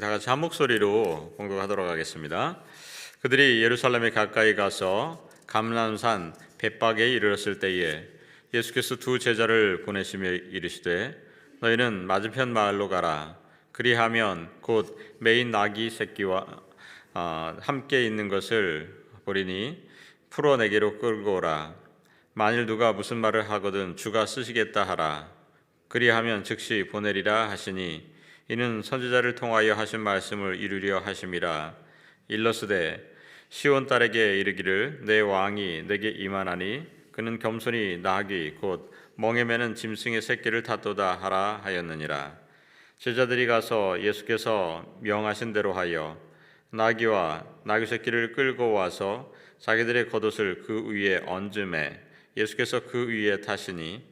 다 같이 한 목소리로 공독하도록 하겠습니다. 그들이 예루살렘에 가까이 가서 감람산 벳박에 이르렀을 때에 예수께서 두 제자를 보내시며 이르시되 너희는 맞은편 마을로 가라. 그리하면 곧 메인 나귀 새끼와 아, 함께 있는 것을 보리니 풀어 내게로 끌고 오라. 만일 누가 무슨 말을 하거든 주가 쓰시겠다 하라. 그리하면 즉시 보내리라 하시니 이는 선지자를 통하여 하신 말씀을 이루려 하심이라. 일러스되 시온 딸에게 이르기를 내 왕이 내게 임하나니 그는 겸손히 나귀 곧 멍에 매는 짐승의 새끼를 탔도다 하라 하였느니라. 제자들이 가서 예수께서 명하신 대로 하여 나귀와 나귀 새끼를 끌고 와서 자기들의 겉옷을 그 위에 얹음에 예수께서 그 위에 타시니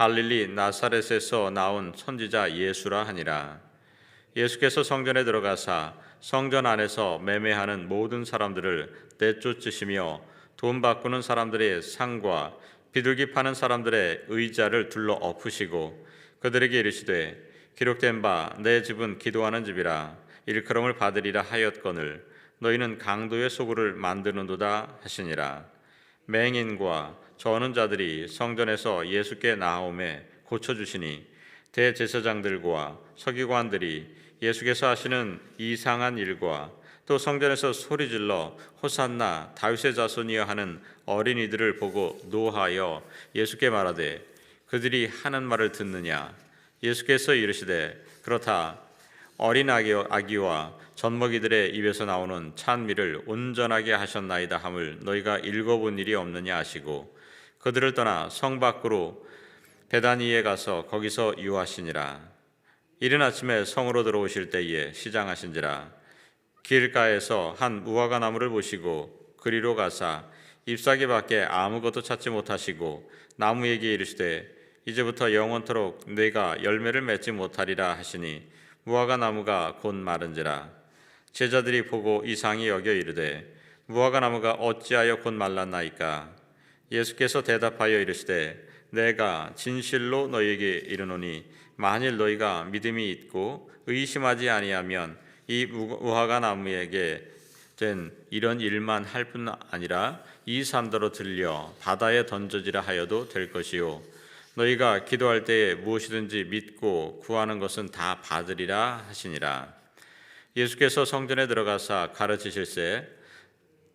갈릴리 나사렛에서 나온 선지자 예수라 하니라. 예수께서 성전에 들어가사 성전 안에서 매매하는 모든 사람들을 내쫓으시며 돈 바꾸는 사람들의 상과 비둘기 파는 사람들의 의자를 둘러 엎으시고 그들에게 이르시되 기록된 바 내 집은 기도하는 집이라 일컬음을 받으리라 하였거늘 너희는 강도의 소굴을 만드는도다 하시니라. 맹인과 저는 자들이 성전에서 예수께 나오매 고쳐 주시니 대제사장들과 서기관들이 예수께서 하시는 이상한 일과 또 성전에서 소리질러 호산나 다윗의 자손이여 하는 어린이들을 보고 노하여 예수께 말하되 그들이 하는 말을 듣느냐? 예수께서 이르시되 그렇다. 어린 아기, 아기와 젖먹이들의 입에서 나오는 찬미를 온전하게 하셨나이다 함을 너희가 읽어본 일이 없느냐 하시고 그들을 떠나 성 밖으로 베다니에 가서 거기서 유하시니라. 이른 아침에 성으로 들어오실 때에 시장하신지라. 길가에서 한 무화과 나무를 보시고 그리로 가사 잎사귀 밖에 아무것도 찾지 못하시고 나무에게 이르시되 이제부터 영원토록 내가 열매를 맺지 못하리라 하시니 무화과 나무가 곧 마른지라. 제자들이 보고 이상히 여겨 이르되 무화과 나무가 어찌하여 곧 말랐나이까 예수께서 대답하여 이르시되 내가 진실로 너희에게 이르노니 만일 너희가 믿음이 있고 의심하지 아니하면 이 무화과 나무에게 된 이런 일만 할 뿐 아니라 이 산더러 들려 바다에 던져지라 하여도 될 것이요. 너희가 기도할 때에 무엇이든지 믿고 구하는 것은 다 받으리라 하시니라. 예수께서 성전에 들어가사 가르치실세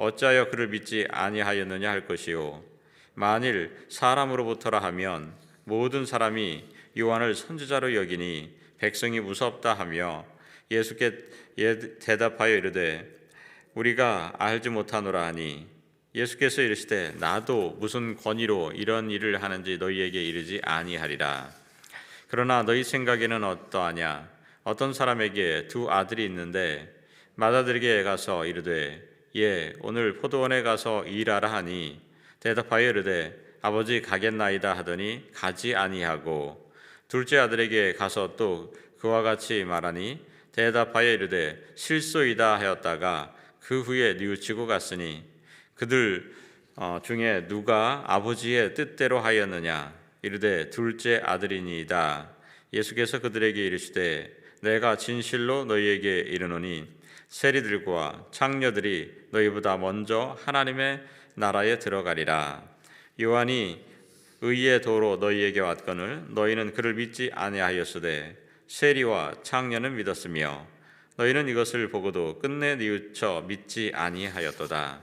어찌하여 그를 믿지 아니하였느냐 할 것이요. 만일 사람으로부터라 하면 모든 사람이 요한을 선지자로 여기니 백성이 무섭다 하며 예수께 대답하여 이르되 우리가 알지 못하노라 하니 예수께서 이르시되 나도 무슨 권위로 이런 일을 하는지 너희에게 이르지 아니하리라. 그러나 너희 생각에는 어떠하냐? 어떤 사람에게 두 아들이 있는데 맏아들에게 가서 이르되 예 오늘 포도원에 가서 일하라 하니 대답하여 이르되 아버지 가겠나이다 하더니 가지 아니하고 둘째 아들에게 가서 또 그와 같이 말하니 대답하여 이르되 실소이다 하였다가 그 후에 뉘우치고 갔으니 그들 어, 중에 누가 아버지의 뜻대로 하였느냐? 이르되 둘째 아들이니이다. 예수께서 그들에게 이르시되 내가 진실로 너희에게 이르노니 세리들과 창녀들이 너희보다 먼저 하나님의 나라에 들어가리라 요한이 의의 도로 너희에게 왔거늘 너희는 그를 믿지 아니하였으되 세리와 창녀는 믿었으며 너희는 이것을 보고도 끝내 뉘우쳐 믿지 아니하였도다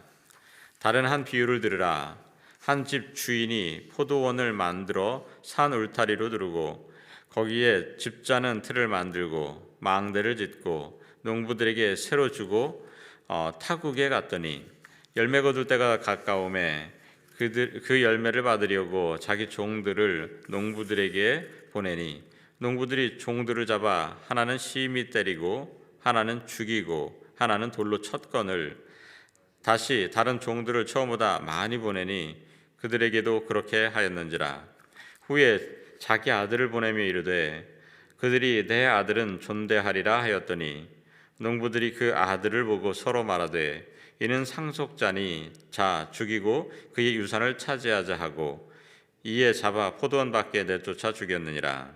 다른 한 비유를 들으라. 한 집 주인이 포도원을 만들어 산 울타리로 두르고 거기에 집자는 틀을 만들고 망대를 짓고 농부들에게 새로 주고 어, 타국에 갔더니 열매 거둘 때가 가까움에 그들 그 열매를 받으려고 자기 종들을 농부들에게 보내니 농부들이 종들을 잡아 하나는 심히 때리고 하나는 죽이고 하나는 돌로 쳤건을 다시 다른 종들을 처음보다 많이 보내니 그들에게도 그렇게 하였는지라. 후에 자기 아들을 보내며 이르되 그들이 내 아들은 존대하리라 하였더니 농부들이 그 아들을 보고 서로 말하되 이는 상속자니 자 죽이고 그의 유산을 차지하자 하고 이에 잡아 포도원 밖에 내쫓아 죽였느니라.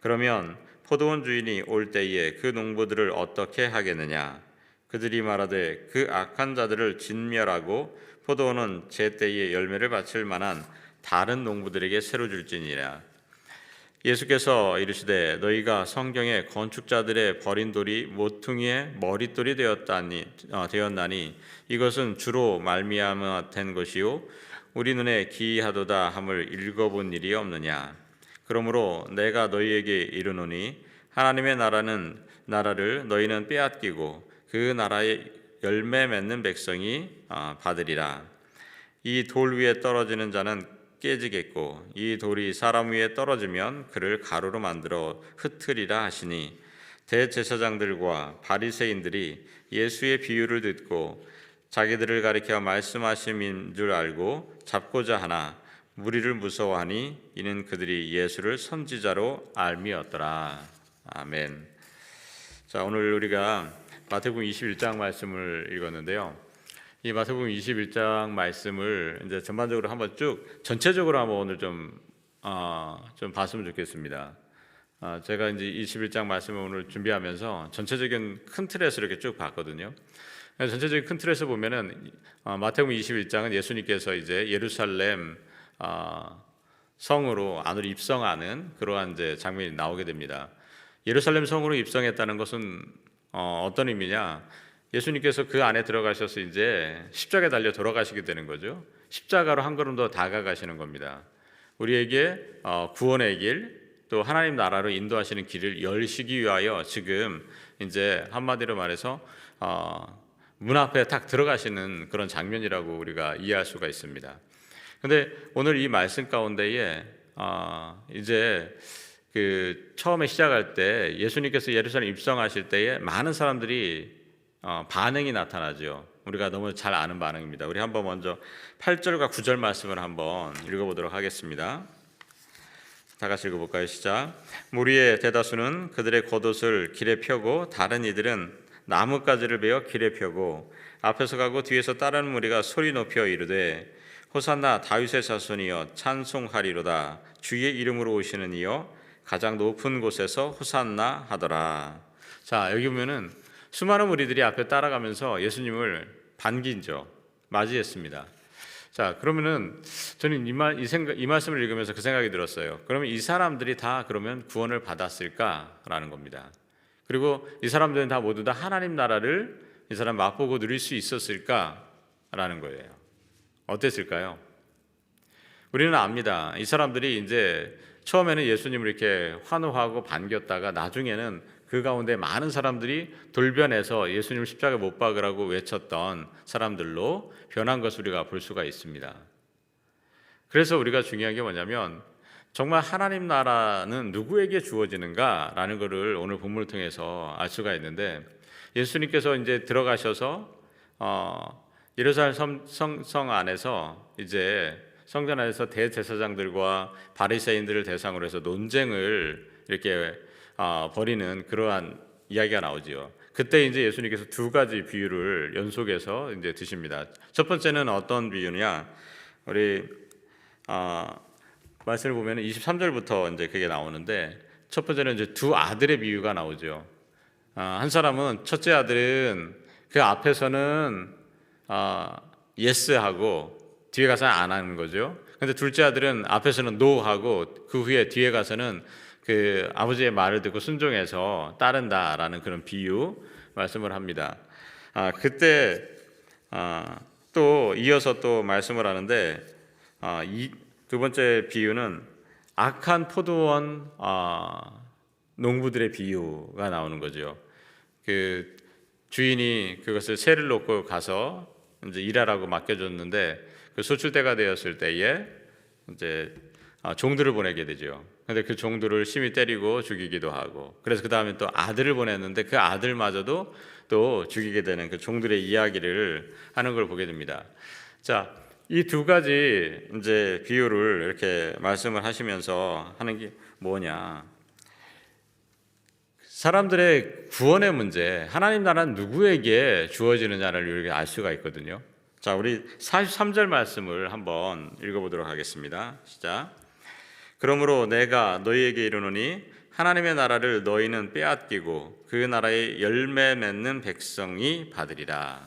그러면 포도원 주인이 올 때에 그 농부들을 어떻게 하겠느냐? 그들이 말하되 그 악한 자들을 진멸하고 포도원은 제 때에 열매를 바칠 만한 다른 농부들에게 새로 줄지니라 예수께서 이르시되 너희가 성경에 건축자들의 버린 돌이 모퉁이의 머릿돌이 되었다니 어, 되었나니 이것은 주로 말미암아 된 것이요 우리 눈에 기이하도다 함을 읽어본 일이 없느냐? 그러므로 내가 너희에게 이르노니 하나님의 나라는 나라를 너희는 빼앗기고 그 나라의 열매 맺는 백성이 어, 받으리라. 이 돌 위에 떨어지는 자는 깨지겠고 이 돌이 사람 위에 떨어지면 그를 가루로 만들어 흩으리라 하시니 대제사장들과 바리새인들이 예수의 비유를 듣고 자기들을 가리켜 말씀하심인 줄 알고 잡고자 하나 무리를 무서워하니 이는 그들이 예수를 선지자로 알미었더라 아멘. 자 오늘 우리가 마태복음 21장 말씀을 읽었는데요. 이 마태복음 21장 말씀을 이제 전반적으로 한번 쭉 전체적으로 한번 오늘 좀, 어, 좀 봤으면 좋겠습니다. 어, 제가 이제 21장 말씀을 오늘 준비하면서 전체적인 큰 틀에서 이렇게 쭉 봤거든요. 전체적인 큰 틀에서 보면은 어, 마태복음 21장은 예수님께서 이제 예루살렘 어, 성으로 안으로 입성하는 그러한 이제 장면이 나오게 됩니다. 예루살렘 성으로 입성했다는 것은 어, 어떤 의미냐? 예수님께서 그 안에 들어가셔서 이제 십자가에 달려 돌아가시게 되는 거죠. 십자가로 한 걸음 더 다가가시는 겁니다. 우리에게 어, 구원의 길, 또 하나님 나라로 인도하시는 길을 열시기 위하여 지금 이제 한마디로 말해서 어, 문 앞에 딱 들어가시는 그런 장면이라고 우리가 이해할 수가 있습니다. 근데 오늘 이 말씀 가운데에 어, 이제 그 처음에 시작할 때 예수님께서 예루살렘 입성하실 때에 많은 사람들이 어, 반응이 나타나죠. 우리가 너무 잘 아는 반응입니다. 우리 한번 먼저 8절과 9절 말씀을 한번 읽어보도록 하겠습니다. 다 같이 읽어볼까요? 시작. 무리의 대다수는 그들의 겉옷을 길에 펴고 다른 이들은 나뭇가지를 베어 길에 펴고 앞에서 가고 뒤에서 따르는 무리가 소리 높여 이르되 호산나 다윗의 자손이여 찬송하리로다 주의 이름으로 오시는 이여 가장 높은 곳에서 호산나 하더라. 자 여기 보면은 수많은 무리들이 앞에 따라가면서 예수님을 반긴죠. 맞이했습니다. 자, 그러면은 저는 이, 말, 이, 생각, 이 말씀을 읽으면서 그 생각이 들었어요. 그러면 이 사람들이 다 그러면 구원을 받았을까라는 겁니다. 그리고 이 사람들은 다 모두 다 하나님 나라를 이 사람 맛보고 누릴 수 있었을까라는 거예요. 어땠을까요? 우리는 압니다. 이 사람들이 이제 처음에는 예수님을 이렇게 환호하고 반겼다가 나중에는 그 가운데 많은 사람들이 돌변해서 예수님 십자가 못 박으라고 외쳤던 사람들로 변한 것을 우리가 볼 수가 있습니다. 그래서 우리가 중요한 게 뭐냐면 정말 하나님 나라는 누구에게 주어지는가라는 것을 오늘 본문을 통해서 알 수가 있는데 예수님께서 이제 들어가셔서 어, 예루살렘 성, 성, 성 안에서 이제 성전 안에서 대제사장들과 바리새인들을 대상으로 해서 논쟁을 이렇게 어, 벌이는 그러한 이야기가 나오지요. 그때 이제 예수님께서 두 가지 비유를 연속해서 이제 드십니다. 첫 번째는 어떤 비유냐? 우리 어, 말씀을 보면 23절부터 이제 그게 나오는데 첫 번째는 이제 두 아들의 비유가 나오죠. 어, 한 사람은 첫째 아들은 그 앞에서는 어, 예스하고 뒤에 가서는 안 하는 거죠. 근데 둘째 아들은 앞에서는 노 하고 그 후에 뒤에 가서는 그 아버지의 말을 듣고 순종해서 따른다라는 그런 비유 말씀을 합니다. 아, 그때 아, 또 이어서 또 말씀을 하는데 아, 이 두 번째 비유는 악한 포도원 아, 농부들의 비유가 나오는 거죠. 그 주인이 그것을 세를 놓고 가서 이제 일하라고 맡겨줬는데 그 소출대가 되었을 때에 이제 아, 종들을 보내게 되죠. 근데 그 종들을 심히 때리고 죽이기도 하고 그래서 그 다음에 또 아들을 보냈는데 그 아들마저도 또 죽이게 되는 그 종들의 이야기를 하는 걸 보게 됩니다. 자, 이 두 가지 이제 비유를 이렇게 말씀을 하시면서 하는 게 뭐냐? 사람들의 구원의 문제, 하나님 나라는 누구에게 주어지느냐를 우리가 알 수가 있거든요. 자, 우리 43절 말씀을 한번 읽어보도록 하겠습니다. 시작. 그러므로 내가 너희에게 이르노니 하나님의 나라를 너희는 빼앗기고 그 나라의 열매 맺는 백성이 받으리라.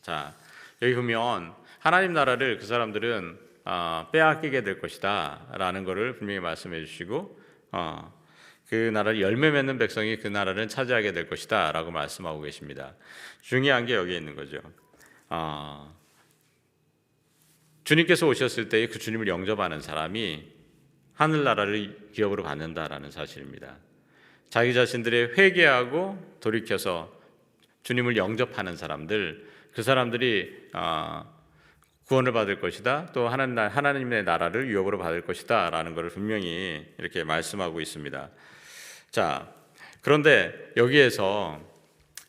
자, 여기 보면 하나님 나라를 그 사람들은 어, 빼앗기게 될 것이다라는 것을 분명히 말씀해 주시고 어, 그 나라를 열매 맺는 백성이 그 나라를 차지하게 될 것이다라고 말씀하고 계십니다. 중요한 게 여기에 있는 거죠. 어, 주님께서 오셨을 때에 그 주님을 영접하는 사람이 하늘나라를 기업으로 받는다라는 사실입니다. 자기 자신들의 회개하고 돌이켜서 주님을 영접하는 사람들, 그 사람들이 아, 구원을 받을 것이다. 또 하나님, 하나님의 나라를 유업으로 받을 것이다라는 것을 분명히 이렇게 말씀하고 있습니다. 자, 그런데 여기에서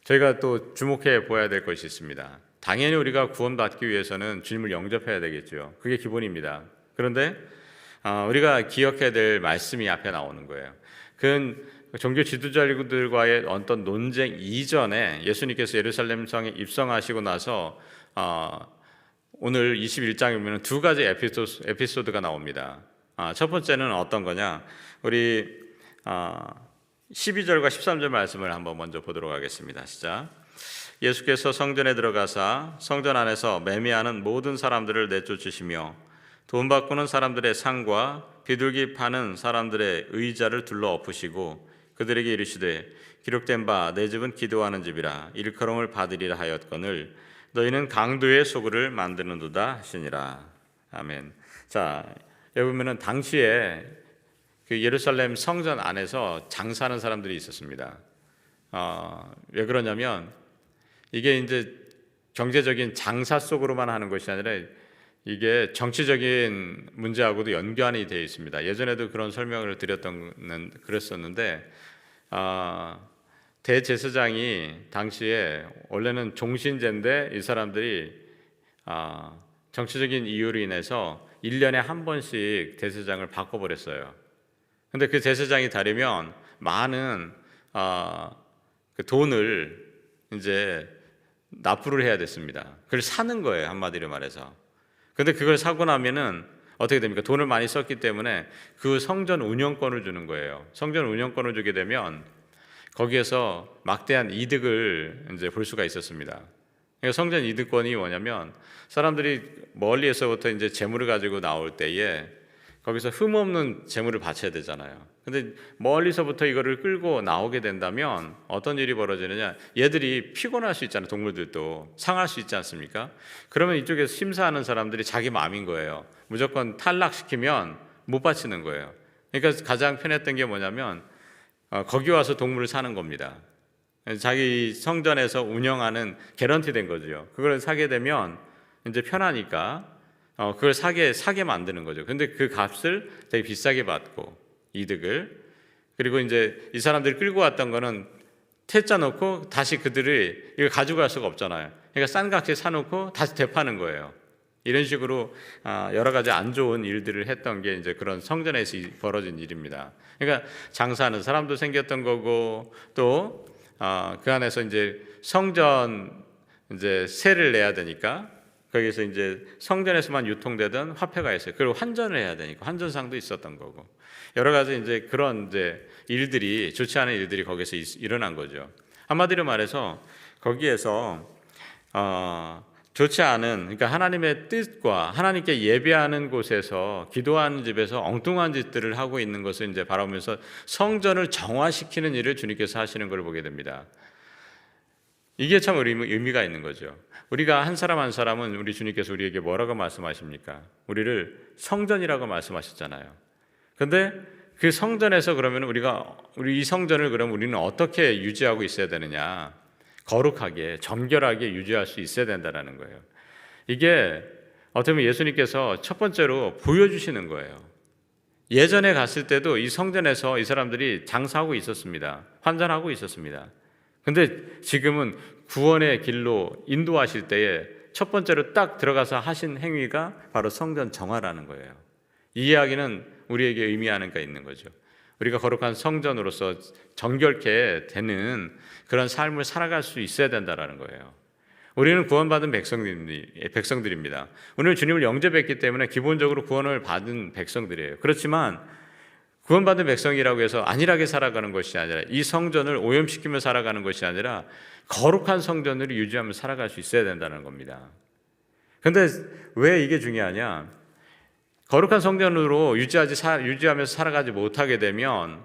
저희가 또 주목해 보아야 될 것이 있습니다. 당연히 우리가 구원받기 위해서는 주님을 영접해야 되겠죠. 그게 기본입니다. 그런데 어, 우리가 기억해야 될 말씀이 앞에 나오는 거예요. 그 종교 지도자들과의 어떤 논쟁 이전에 예수님께서 예루살렘 성에 입성하시고 나서 어, 오늘 21장에 보면 두 가지 에피소드, 에피소드가 나옵니다. 아, 첫 번째는 어떤 거냐? 우리 아, 12절과 13절 말씀을 한번 먼저 보도록 하겠습니다. 시작. 예수께서 성전에 들어가사 성전 안에서 매매하는 모든 사람들을 내쫓으시며 돈 바꾸는 사람들의 상과 비둘기 파는 사람들의 의자를 둘러 엎으시고 그들에게 이르시되 기록된 바 내 집은 기도하는 집이라 일컬음을 받으리라 하였거늘 너희는 강도의 소굴을 만드는도다 하시니라 아멘. 자 여기 보면은 당시에 그 예루살렘 성전 안에서 장사하는 사람들이 있었습니다. 어, 왜 그러냐면 이게 이제 경제적인 장사 속으로만 하는 것이 아니라 이게 정치적인 문제하고도 연관이 되어 있습니다. 예전에도 그런 설명을 드렸던 그랬었는데 아, 대제사장이 당시에 원래는 종신제인데 이 사람들이 아, 정치적인 이유로 인해서 1년에 한 번씩 대제사장을 바꿔버렸어요. 근데 그 대제사장이 다르면 많은 아, 그 돈을 이제 납부를 해야 됐습니다. 그걸 사는 거예요 한마디로 말해서. 근데 그걸 사고 나면은 어떻게 됩니까? 돈을 많이 썼기 때문에 그 성전 운영권을 주는 거예요. 성전 운영권을 주게 되면 거기에서 막대한 이득을 이제 볼 수가 있었습니다. 그러니까 성전 이득권이 뭐냐면 사람들이 멀리에서부터 이제 재물을 가지고 나올 때에 거기서 흠 없는 재물을 바쳐야 되잖아요. 근데 멀리서부터 이거를 끌고 나오게 된다면 어떤 일이 벌어지느냐? 얘들이 피곤할 수 있잖아요. 동물들도 상할 수 있지 않습니까? 그러면 이쪽에서 심사하는 사람들이 자기 마음인 거예요. 무조건 탈락시키면 못 바치는 거예요. 그러니까 가장 편했던 게 뭐냐면 어, 거기 와서 동물을 사는 겁니다. 자기 성전에서 운영하는 개런티 된 거죠. 그걸 사게 되면 이제 편하니까 어, 그걸 사게 사게 만드는 거죠. 근데 그 값을 되게 비싸게 받고 이득을 그리고 이제 이 사람들이 끌고 왔던 거는 퇴짜 놓고 다시 그들을 이걸 가지고 갈 수가 없잖아요. 그러니까 싼 값에 사놓고 다시 되파는 거예요. 이런 식으로 아, 여러 가지 안 좋은 일들을 했던 게 이제 그런 성전에서 벌어진 일입니다. 그러니까 장사하는 사람도 생겼던 거고 또그 아, 안에서 이제 성전 이제 세를 내야 되니까 거기서 이제 성전에서만 유통되던 화폐가 있어요. 그리고 환전을 해야 되니까 환전상도 있었던 거고 여러 가지 이제 그런 이제 일들이 좋지 않은 일들이 거기서 일어난 거죠. 한마디로 말해서 거기에서 어, 좋지 않은 그러니까 하나님의 뜻과 하나님께 예배하는 곳에서 기도하는 집에서 엉뚱한 짓들을 하고 있는 것을 이제 바라보면서 성전을 정화시키는 일을 주님께서 하시는 걸 보게 됩니다. 이게 참 의미- 의미 가 있는 거죠. 우리가 한 사람 한 사람은 우리 주님께서 우리에게 뭐라고 말씀하십니까? 우리를 성전이라고 말씀하셨잖아요. 근데 그 성전에서 그러면 우리가 우리 이 성전을 그럼 우리는 어떻게 유지하고 있어야 되느냐? 거룩하게 정결하게 유지할 수 있어야 된다라는 거예요. 이게 어떻게 보면 예수님께서 첫 번째로 보여주시는 거예요. 예전에 갔을 때도 이 성전에서 이 사람들이 장사하고 있었습니다. 환전하고 있었습니다. 근데 지금은 구원의 길로 인도하실 때에 첫 번째로 딱 들어가서 하신 행위가 바로 성전 정화라는 거예요. 이 이야기는 우리에게 의미하는 게 있는 거죠. 우리가 거룩한 성전으로서 정결케 되는 그런 삶을 살아갈 수 있어야 된다라는 거예요. 우리는 구원받은 백성들입니다. 오늘 주님을 영접했기 때문에 기본적으로 구원을 받은 백성들이에요. 그렇지만 구원받은 백성이라고 해서 안일하게 살아가는 것이 아니라 이 성전을 오염시키며 살아가는 것이 아니라 거룩한 성전을 유지하며 살아갈 수 있어야 된다는 겁니다. 근데 왜 이게 중요하냐? 거룩한 성전으로 유지하지 사- 유지하면서 살아가지 못하게 되면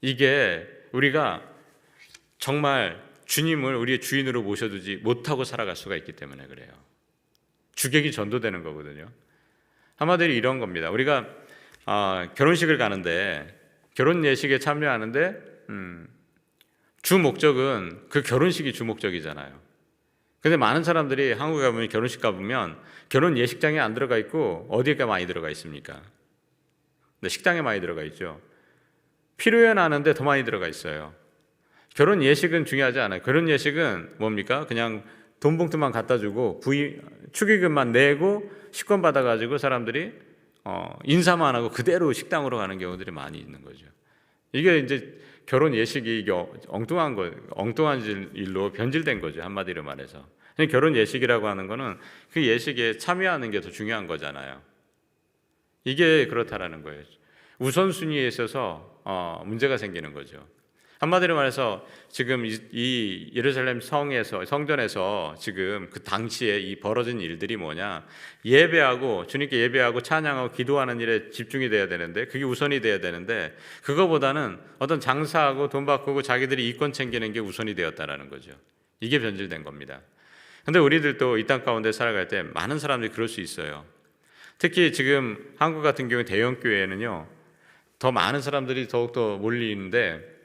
이게 우리가 정말 주님을 우리의 주인으로 모셔두지 못하고 살아갈 수가 있기 때문에 그래요. 주객이 전도되는 거거든요. 한마디로 이런 겁니다. 우리가 아, 결혼식을 가는데 결혼 예식에 참여하는데 음, 주 목적은 그 결혼식이 주 목적이잖아요. 근데 많은 사람들이 한국에 가보면 결혼식 가보면 결혼 예식장에 안 들어가 있고 어디에 많이 들어가 있습니까? 네, 식당에 많이 들어가 있죠. 필요해 나는데 더 많이 들어가 있어요. 결혼 예식은 중요하지 않아요. 결혼 예식은 뭡니까? 그냥 돈 봉투만 갖다 주고 부의 축의금만 내고 식권 받아 가지고 사람들이 어, 인사만 하고 그대로 식당으로 가는 경우들이 많이 있는 거죠. 이게 이제 결혼 예식이 엉뚱한 거, 엉뚱한 질- 일로 변질된 거죠. 한마디로 말해서. 결혼 예식이라고 하는 거는 그 예식에 참여하는 게 더 중요한 거잖아요. 이게 그렇다라는 거예요. 우선순위에 있어서 어, 문제가 생기는 거죠. 한마디로 말해서 지금 이, 이 예루살렘 성에서 성전에서 지금 그 당시에 이 벌어진 일들이 뭐냐 예배하고 주님께 예배하고 찬양하고 기도하는 일에 집중이 돼야 되는데 그게 우선이 돼야 되는데 그거보다는 어떤 장사하고 돈 바꾸고 자기들이 이권 챙기는 게 우선이 되었다라는 거죠. 이게 변질된 겁니다. 근데 우리들도 이 땅 가운데 살아갈 때 많은 사람들이 그럴 수 있어요. 특히 지금 한국 같은 경우 대형 교회에는요 더 많은 사람들이 더욱더 몰리는데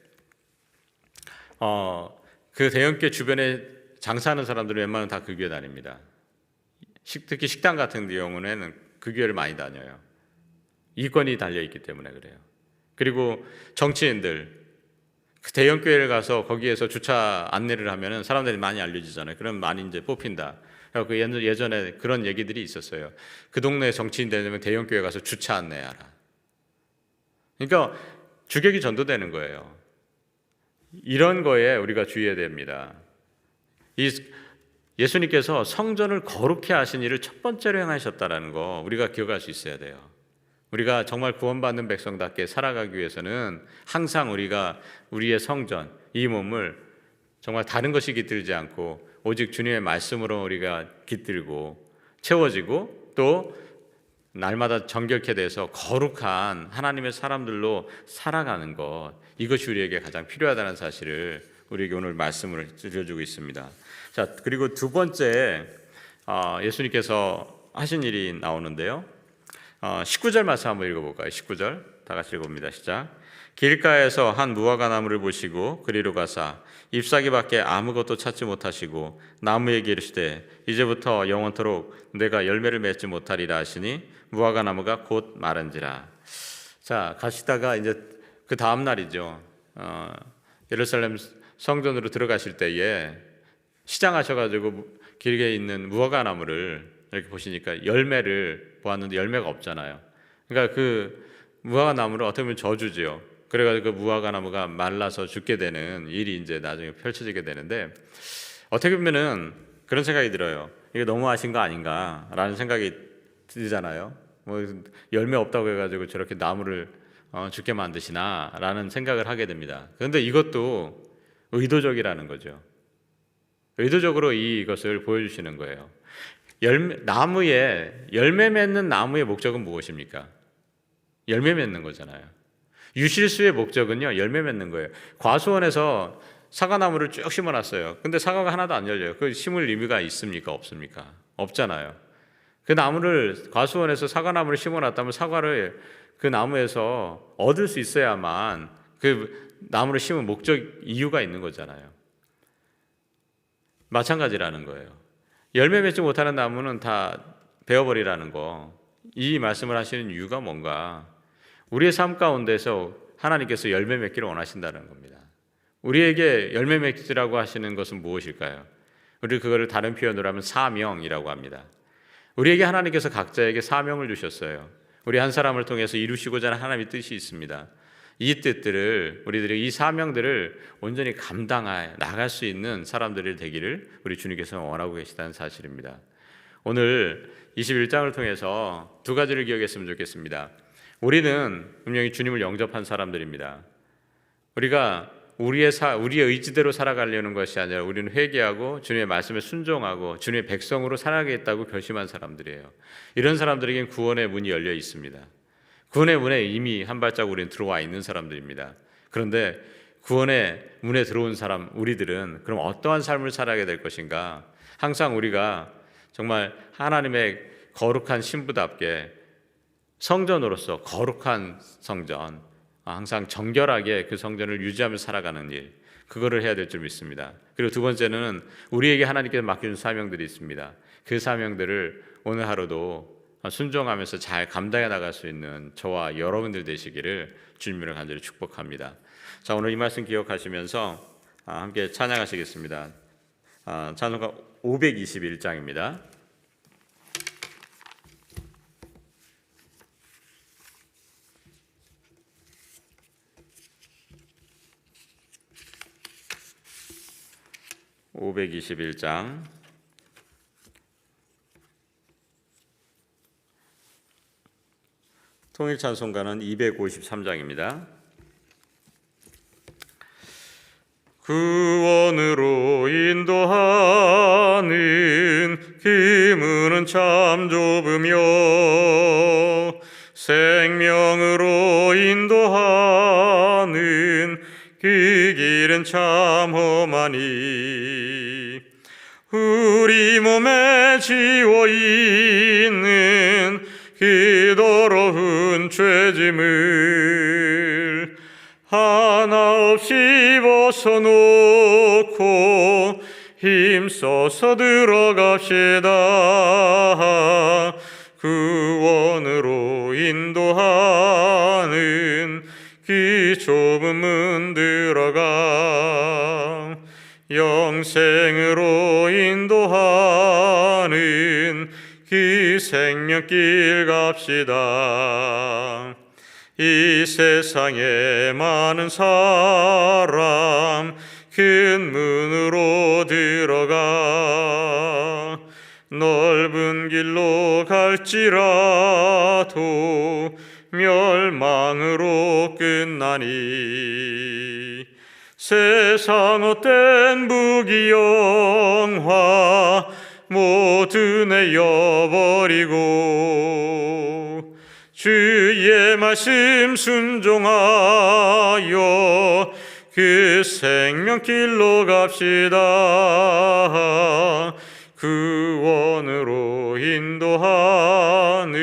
어, 그 대형교 주변에 장사하는 사람들은 웬만하면 다 그 교회 다닙니다. 식- 특히 식당 같은 경우는 그 교회를 많이 다녀요. 이권이 달려 있기 때문에 그래요. 그리고 정치인들 그 대형 교회를 가서 거기에서 주차 안내를 하면은 사람들이 많이 알려지잖아요. 그럼 많이 이제 뽑힌다. 그 예전에 그런 얘기들이 있었어요. 그 동네 정치인 되면 대형 교회 가서 주차 안내하라. 그러니까 주객이 전도되는 거예요. 이런 거에 우리가 주의해야 됩니다. 이 예수님께서 성전을 거룩해 하신 일을 첫 번째로 행하셨다라는 거 우리가 기억할 수 있어야 돼요. 우리가 정말 구원받는 백성답게 살아가기 위해서는 항상 우리가 우리의 성전, 이 몸을 정말 다른 것이 깃들지 않고 오직 주님의 말씀으로 우리가 깃들고 채워지고 또 날마다 정결케 돼서 거룩한 하나님의 사람들로 살아가는 것 이것이 우리에게 가장 필요하다는 사실을 우리에게 오늘 말씀을 들려주고 있습니다. 자 그리고 두 번째 어, 예수님께서 하신 일이 나오는데요. 어, 19절 말씀 한번 읽어볼까요? 19절 다 같이 읽어봅니다. 시작. 길가에서 한 무화과 나무를 보시고 그리로 가사 잎사귀 밖에 아무것도 찾지 못하시고 나무에게 이르시되 이제부터 영원토록 내가 열매를 맺지 못하리라 하시니 무화과 나무가 곧 마른지라. 자 가시다가 이제 그 다음 날이죠. 어, 예루살렘 성전으로 들어가실 때에 시장하셔가지고 길게 있는 무화과 나무를 이렇게 보시니까 열매를 보았는데 열매가 없잖아요. 그러니까 그 무화과 나무를 어떻게 보면 저주지요. 그래가지고 그 무화과 나무가 말라서 죽게 되는 일이 이제 나중에 펼쳐지게 되는데 어떻게 보면은 그런 생각이 들어요. 이게 너무하신 거 아닌가라는 생각이 들잖아요. 뭐 열매 없다고 해가지고 저렇게 나무를 어, 죽게 만드시나라는 생각을 하게 됩니다. 그런데 이것도 의도적이라는 거죠. 의도적으로 이것을 보여주시는 거예요. 열매, 나무에 열매 맺는 나무의 목적은 무엇입니까? 열매 맺는 거잖아요. 유실수의 목적은요 열매 맺는 거예요. 과수원에서 사과나무를 쭉 심어놨어요. 근데 사과가 하나도 안 열려요. 그 심을 의미가 있습니까? 없습니까? 없잖아요. 그 나무를 과수원에서 사과나무를 심어놨다면 사과를 그 나무에서 얻을 수 있어야만 그 나무를 심은 목적 이유가 있는 거잖아요. 마찬가지라는 거예요. 열매 맺지 못하는 나무는 다 베어버리라는 거. 이 말씀을 하시는 이유가 뭔가 우리의 삶 가운데서 하나님께서 열매 맺기를 원하신다는 겁니다. 우리에게 열매 맺기라고 하시는 것은 무엇일까요? 우리 그거를 다른 표현으로 하면 사명이라고 합니다. 우리에게 하나님께서 각자에게 사명을 주셨어요. 우리 한 사람을 통해서 이루시고자 하는 하나님의 뜻이 있습니다. 이 뜻들을 우리들이 이 사명들을 온전히 감당해 나갈 수 있는 사람들이 되기를 우리 주님께서 원하고 계시다는 사실입니다. 오늘 21장을 통해서 두 가지를 기억했으면 좋겠습니다. 우리는 분명히 주님을 영접한 사람들입니다. 우리가 우리의 사, 우리의 의지대로 살아가려는 것이 아니라 우리는 회개하고 주님의 말씀에 순종하고 주님의 백성으로 살아가겠다고 결심한 사람들이에요. 이런 사람들에게는 구원의 문이 열려 있습니다. 구원의 문에 이미 한 발자국 우리는 들어와 있는 사람들입니다. 그런데 구원의 문에 들어온 사람 우리들은 그럼 어떠한 삶을 살아가게 될 것인가? 항상 우리가 정말 하나님의 거룩한 신부답게 성전으로서 거룩한 성전, 항상 정결하게 그 성전을 유지하며 살아가는 일, 그거를 해야 될 줄 믿습니다. 그리고 두 번째는 우리에게 하나님께서 맡겨준 사명들이 있습니다. 그 사명들을 오늘 하루도 순종하면서 잘 감당해 나갈 수 있는 저와 여러분들 되시기를 주님을 간절히 축복합니다. 자 오늘 이 말씀 기억하시면서 아, 함께 찬양하시겠습니다. 아, 찬송가 521장입니다. (521장) 통일 찬송가는 253장입니다. 구원으로 지워 있는 그 더러운 죄짐을 하나 없이 벗어놓고 힘써서 들어갑시다 길 갑시다. 이 세상에 많은 사람 큰 문으로 들어가 넓은 길로 갈지라도 멸망으로 끝나니 세상 헛된 부귀영화 모두 내어버리고 주의 말씀 순종하여 그 생명길로 갑시다. 구원으로 인도하는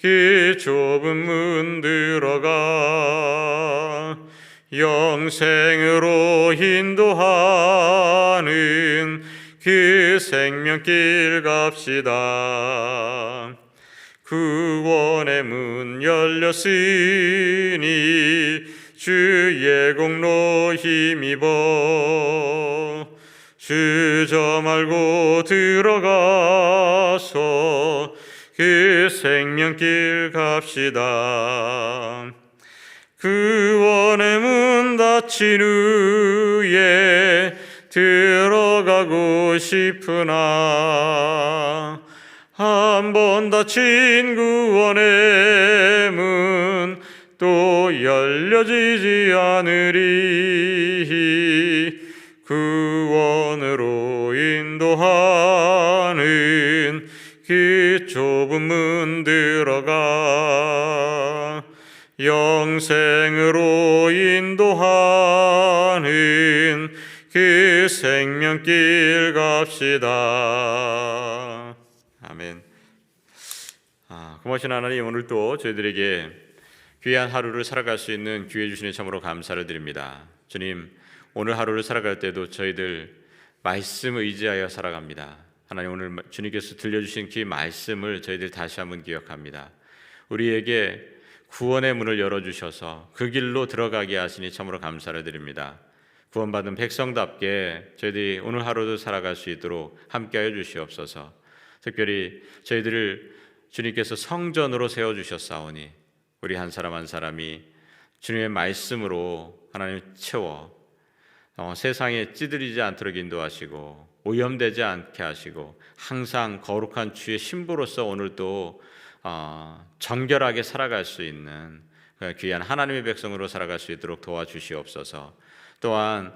그 좁은 문 들어가 영생으로 인도하는 그 생명길 갑시다. 구원의 문 열렸으니 주의 공로 힘입어 주저 말고 들어가서 그 생명길 갑시다. 구원의 문 닫힌 후에 들어가고 싶으나 한 번 닫힌 구원의 문 또 열려지지 않으리. 구원으로 인도하는 그 좁은 문 들어가 영생으로 인도하는 그 생명길 갑시다. 아멘. 아, 고마우신 하나님 오늘 또 저희들에게 귀한 하루를 살아갈 수 있는 기회 주시니 참으로 감사를 드립니다. 주님 오늘 하루를 살아갈 때도 저희들 말씀 의지하여 살아갑니다. 하나님 오늘 주님께서 들려주신 그 말씀을 저희들 다시 한번 기억합니다. 우리에게 구원의 문을 열어주셔서 그 길로 들어가게 하시니 참으로 감사를 드립니다. 구원받은 백성답게 저희들이 오늘 하루도 살아갈 수 있도록 함께하여 주시옵소서. 특별히 저희들을 주님께서 성전으로 세워 주셨사오니 우리 한 사람 한 사람이 주님의 말씀으로 하나님 채워 어, 세상에 찌들이지 않도록 인도하시고 오염되지 않게 하시고 항상 거룩한 주의 신부로서 오늘도 어, 정결하게 살아갈 수 있는 그 귀한 하나님의 백성으로 살아갈 수 있도록 도와주시옵소서. 또한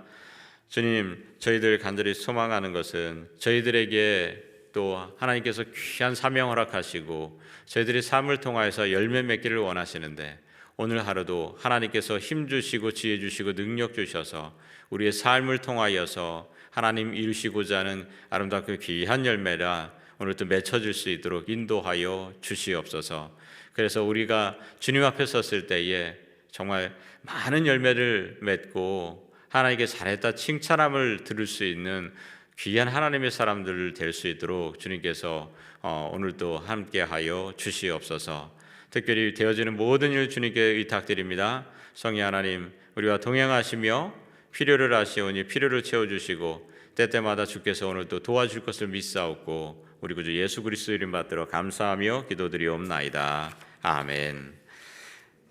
주님 저희들 간절히 소망하는 것은 저희들에게 또 하나님께서 귀한 사명 허락하시고 저희들이 삶을 통하여서 열매 맺기를 원하시는데 오늘 하루도 하나님께서 힘 주시고 지혜 주시고 능력 주셔서 우리의 삶을 통하여서 하나님 이루시고자 하는 아름답고 귀한 열매라 오늘 또 맺혀질 수 있도록 인도하여 주시옵소서. 그래서 우리가 주님 앞에 섰을 때에 정말 많은 열매를 맺고 하나님께 잘했다 칭찬함을 들을 수 있는 귀한 하나님의 사람들 될 수 있도록 주님께서 어, 오늘도 함께하여 주시옵소서. 특별히 되어지는 모든 일 주님께 의탁드립니다. 성의 하나님 우리와 동행하시며 필요를 아시오니 필요를 채워주시고 때때마다 주께서 오늘도 도와줄 것을 믿사옵고 우리 구주 예수 그리스도 이름 받들어 감사하며 기도드리옵나이다. 아멘.